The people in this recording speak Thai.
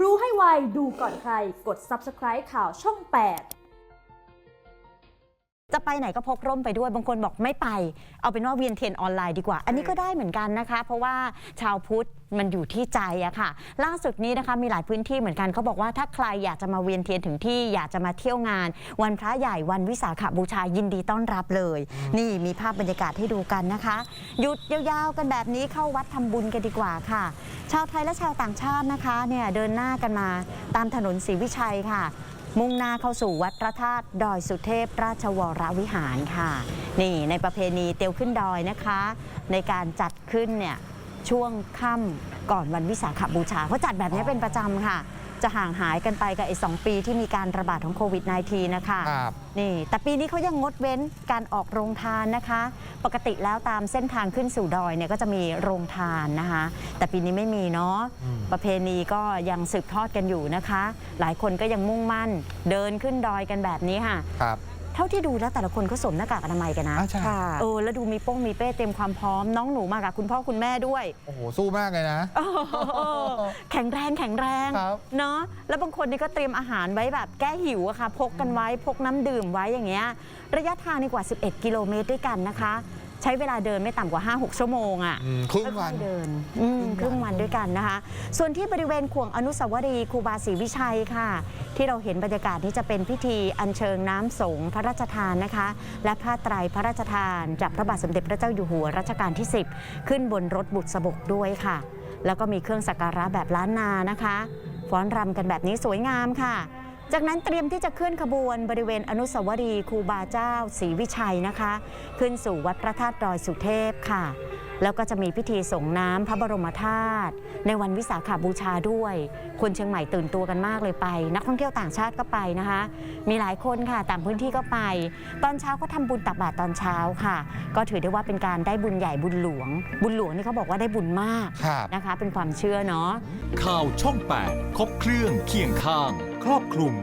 รู้ให้ไวดูก่อนใคร กด subscribe ข่าวช่อง 8 ไปไหนก็พกร่มไปด้วยบางคนบอกไม่ไป เอาเป็นว่าเวียนเทียนออนไลน์ดีกว่า อันนี้ก็ได้เหมือนกันนะคะ เพราะว่าชาวพุทธมันอยู่ที่ใจอะค่ะ ล่าสุดนี้นะคะมีหลายพื้นที่เหมือนกันเขาบอกว่าถ้าใครอยากจะมาเวียนเทียนถึงที่อยากจะมาเที่ยวงาน วันพระใหญ่วันวิสาขบูชายินดีต้อนรับเลย นี่มีภาพบรรยากาศให้ดูกันนะคะ หยุดยาวๆกันแบบนี้เข้าวัดทำบุญกันดีกว่าค่ะ ชาวไทยและชาวต่างชาตินะคะเนี่ยเดินหน้ากันมาตามถนนศรีวิชัยค่ะ มุ่งหน้าเข้าสู่วัดพระธาตุดอยสุเทพราชวรวิหารค่ะ นี่ในประเพณีเตียวขึ้นดอยนะคะ ในการจัดขึ้นเนี่ยช่วงค่ำก่อนวันวิสาขบูชาเขาจัดแบบนี้เป็นประจำค่ะ จะห่างหายกันไปกับไอ้สองปีที่มีการระบาดของโควิด -19 นะคะครับนี่แต่ปีนี้เขายังงดเว้นการออกโรงทานนะคะ ปกติแล้วตามเส้นทางขึ้นสู่ดอยเนี่ยก็จะมีโรงทานนะคะ แต่ปีนี้ไม่มีเนาะอืมประเพณีก็ยังสืบทอดกันอยู่นะคะ หลายคนก็ยังมุ่งมั่นเดินขึ้นดอยกันแบบนี้ค่ะครับ เท่าที่ดูแล้วแต่ละคนก็สวมหน้ากากอนามัยกันนะอ่าใช่เออแล้วดูมีโป้งมีเป้เต็มความพร้อมน้องหนูมากับคุณพ่อคุณแม่ด้วย โอ้โห สู้มากเลยนะเออแข็งแรงแข็งแรงครับ เนาะแล้วบางคนนี่ก็เตรียมอาหารไว้แบบแก้หิวอะค่ะ พกกันไว้พกน้ำดื่มไว้อย่างเงี้ยระยะทางนี่กว่า 11 กิโลเมตรด้วยกันนะคะ ใช้เวลาเดินไม่ต่ำกว่า 5-6 ชั่วโมงอะอืมครึ่งวันค่อยๆเดินอืมครึ่งวันด้วยกันนะคะ ส่วนที่บริเวณขวงอนุสาวรีย์ครูบาศรีวิชัยค่ะ ที่เราเห็นบรรยากาศที่จะเป็นพิธีอัญเชิญน้ำสงฆ์พระราชทานนะคะ และผ้าไตรพระราชทาน จากพระบาทสมเด็จพระเจ้าอยู่หัวรัชกาลที่ 10 ขึ้นบนรถบุตรสบกด้วยค่ะ แล้วก็มีเครื่องสักการะแบบล้านนานะคะ ฟ้อนรำกันแบบนี้สวยงามค่ะ จากนั้นเตรียมที่จะเคลื่อนขบวนบริเวณอนุสาวรีย์ครูบาเจ้าศรีวิชัยนะคะ ขึ้นสู่วัดพระธาตุดอยสุเทพค่ะ แล้วก็จะมีพิธีส่งน้ำพระบรมธาตุในวันวิสาขาบูชาด้วย คนเชียงใหม่ตื่นตัวกันมากเลยไป นักท่องเที่ยวต่างชาติก็ไปนะคะ มีหลายคนค่ะต่างพื้นที่ก็ไป ตอนเช้าก็ทำบุญตักบาตรตอนเช้าค่ะ ก็ถือได้ว่าเป็นการได้บุญใหญ่บุญหลวง บุญหลวงนี่เขาบอกว่าได้บุญมากครับนะคะ เป็นความเชื่อเนาะข่าวช่อง 8 ครบเครื่องเคียงข้าง ครอบคลุม